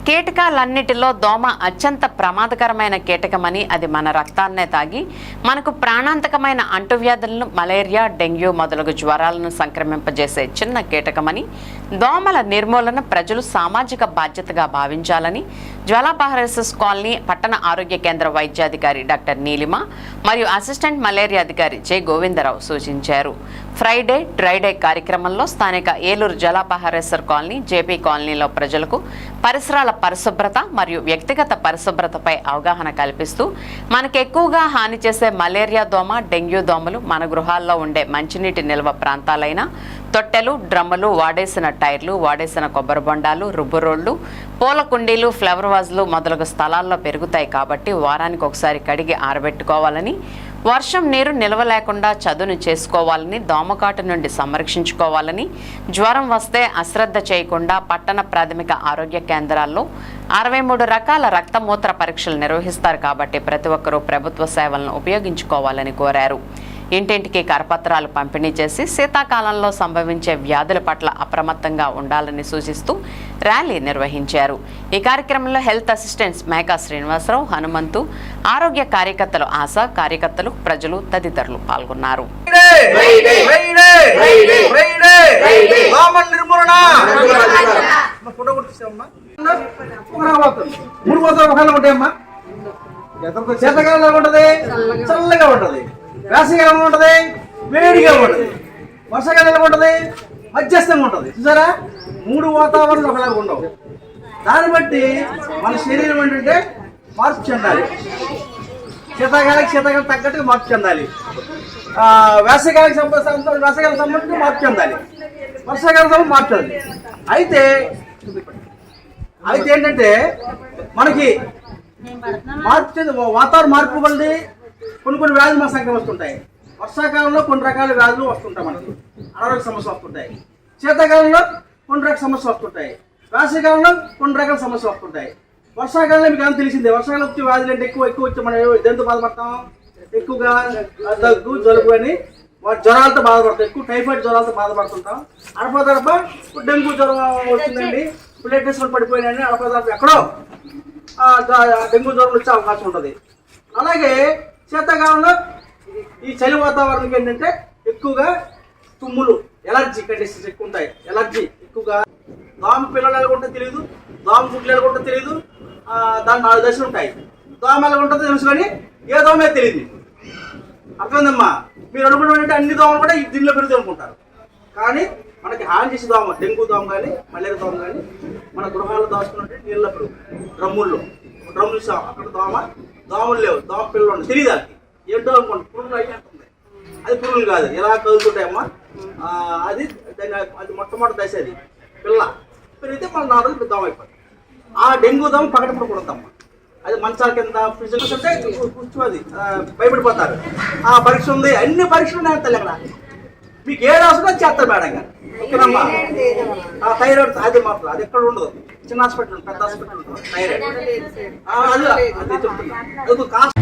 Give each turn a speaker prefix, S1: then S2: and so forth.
S1: కీటకాలన్నిటిలో దోమ అత్యంత ప్రమాదకరమైన కీటకమని అది మన రక్తాన్నే తాగి మనకు ప్రాణాంతకమైన అంటువ్యాధులను మలేరియా డెంగ్యూ మొదలగు జ్వరాలను సంక్రమింపజేసే చిన్న కీటకమని దోమల నిర్మూలన ప్రజలు సామాజిక బాధ్యతగా భావించాలని జ్వాలాపహరసస్ కాలనీ పట్టణ ఆరోగ్య కేంద్ర వైద్యాధికారి డాక్టర్ నీలిమ మరియు అసిస్టెంట్ మలేరియా అధికారి జె గోవిందరావు సూచించారు. ఫ్రైడే డ్రైడే కార్యక్రమంలో స్థానిక ఏలూరు జలాపహారేశ్వర్ కాలనీ జేపీ కాలనీలో ప్రజలకు పరిసరాల పరిశుభ్రత మరియు వ్యక్తిగత పరిశుభ్రతపై అవగాహన కల్పిస్తూ మనకు ఎక్కువగా హాని చేసే మలేరియా దోమ డెంగ్యూ దోమలు మన గృహాల్లో ఉండే మంచినీటి నిల్వ ప్రాంతాలైన తొట్టెలు డ్రమ్ములు వాడేసిన టైర్లు వాడేసిన కొబ్బరి బొండాలు రుబ్బురోళ్ళు పూల కుండీలు ఫ్లవర్ వాజులు మొదలగు స్థలాల్లో పెరుగుతాయి కాబట్టి వారానికి ఒకసారి కడిగి ఆరబెట్టుకోవాలని వర్షం నీరు నిల్వ లేకుండా చదును చేసుకోవాలని దోమకాటు నుండి సంరక్షించుకోవాలని జ్వరం వస్తే అశ్రద్ధ చేయకుండా పట్టణ ప్రాథమిక ఆరోగ్య కేంద్రాల్లో అరవై మూడు రకాల రక్తమూత్ర పరీక్షలు నిర్వహిస్తారు కాబట్టి ప్రతి ఒక్కరూ ప్రభుత్వ సేవలను ఉపయోగించుకోవాలని కోరారు. ఇంటింటికి కరపత్రాలు పంపిణీ చేసి శీతాకాలంలో సంభవించే వ్యాధుల పట్ల అప్రమత్తంగా ఉండాలని సూచిస్తూ ర్యాలీ నిర్వహించారు. ఈ కార్యక్రమంలో హెల్త్ అసిస్టెంట్స్ మేకా శ్రీనివాసరావు హనుమంతు ఆరోగ్య కార్యకర్తలు ఆశా కార్యకర్తలు ప్రజలు తదితరులు పాల్గొన్నారు.
S2: ఉంటది? చల్లగా ఉంటది. వేసవికాలం ఉంటుంది వేడిగా ఉంటుంది వర్షాకాలం ఎలా ఉంటుంది మధ్యస్థంగా ఉంటుంది. చూసారా? మూడు వాతావరణం ఒకలాగా ఉండవు. దాన్ని బట్టి మన శరీరం ఏంటంటే మార్పు చెందాలి. శీతాకాలానికి శీతాకాలం తగ్గట్టుగా మార్పు చెందాలి. ఆ, సంబంధించిన సంబంధించి వేసవికాలం సంబంధించి మార్పు చెందాలి. వర్షాకాలం సంబంధించి మార్పు చెందాలి. అయితే అయితే ఏంటంటే మనకి మార్పు చెంది వాతావరణ మార్పు వల్లది కొన్ని కొన్ని వ్యాధులు మన సంఖ్య వస్తుంటాయి. వర్షాకాలంలో కొన్ని రకాల వ్యాధులు వస్తుంటాయి మనకు. అనారోగ్య సమస్యలు వస్తుంటాయి. శీతాకాలంలో కొన్ని రకాల సమస్యలు వస్తుంటాయి. వేసవికాలంలో కొన్ని రకాల సమస్యలు వస్తుంటాయి. వర్షాకాలంలో మీకు అంత తెలిసిందే. వర్షాకాలం వచ్చే వ్యాధులు అంటే ఎక్కువ ఎక్కువ వచ్చి మనం దేంతో బాధపడతాం? ఎక్కువగా దగ్గు జలుబు అని వాటి జ్వరాలతో బాధపడతాం. ఎక్కువ టైఫాయిడ్ జ్వరాలతో బాధపడుతుంటాం. అడప తరప డెంగ్యూ జ్వరం వచ్చిందండి. బ్లడ్ పడిపోయినాయండి పడిపోయినాయని అడప ఆ, ఎక్కడో డెంగ్యూ జ్వరం వచ్చే అవకాశం ఉంటుంది. అలాగే శీతాకాలంలో ఈ చలి వాతావరణం ఏంటంటే ఎక్కువగా తుమ్ములు ఎలర్జీ కండిషన్స్ ఎక్కువ ఉంటాయి ఎలర్జీ ఎక్కువగా దోమ పిల్లలు ఎలాగుంటే తెలియదు దోమ గుడ్లు ఎలాగుంటే తెలియదు దాని నాలుగు దశలు ఉంటాయి. దోమ ఎలా ఉంటుందో తెలుసు కానీ ఏ దోమే తెలియదు అర్థమైందమ్మా? మీరు అనుకున్నటువంటి అంటే అన్ని దోమలు కూడా దీనిలో పెరుగుతూ అనుకుంటారు. కానీ మనకి హాని చేసే దోమ డెంగ్యూ దోమ కానీ మలేరియా దోమ కానీ మన గృహాల్లో దాచుకున్నట్టు నీళ్ళప్పుడు డ్రమ్ముల్లో. డ్రమ్ములు చూసాం అక్కడ దోమ దోమలు లేవు. దోమ పిల్లలు ఉన్నాయి తెలియదు వాళ్ళకి. ఏంటో అనుకోండి. పురుగులు అయితే ఉంటుంది అది పురుగులు కాదు. ఎలా కదులుతుంటాయమ్మా? అది దాని అది మొట్టమొదటి దశ అది. పిల్ల. పెరిగితే మన నాలుగు దోమ అయిపోతుంది. ఆ డెంగ్యూ దోమ పగటప్పుడు కొడతామ్మా అది మంచాల కింద ఫిజికల్స్ అంటే కూర్చో అది. భయపడిపోతారు. ఆ పరీక్ష ఉంది. అన్ని పరీక్షలు ఉన్నాయి తల్లి అక్కడ. మీకు ఏది అవసరం చేస్తారు మేడం గారు. ఓకేనమ్మా? ఆ థైరాయిడ్ అది మాత్రం. అది ఎక్కడ ఉండదు. చిన్న హాస్పిటల్ పెద్ద హాస్పిటల్. థైరాయిడ్ అది చెప్తున్నా కాస్ట్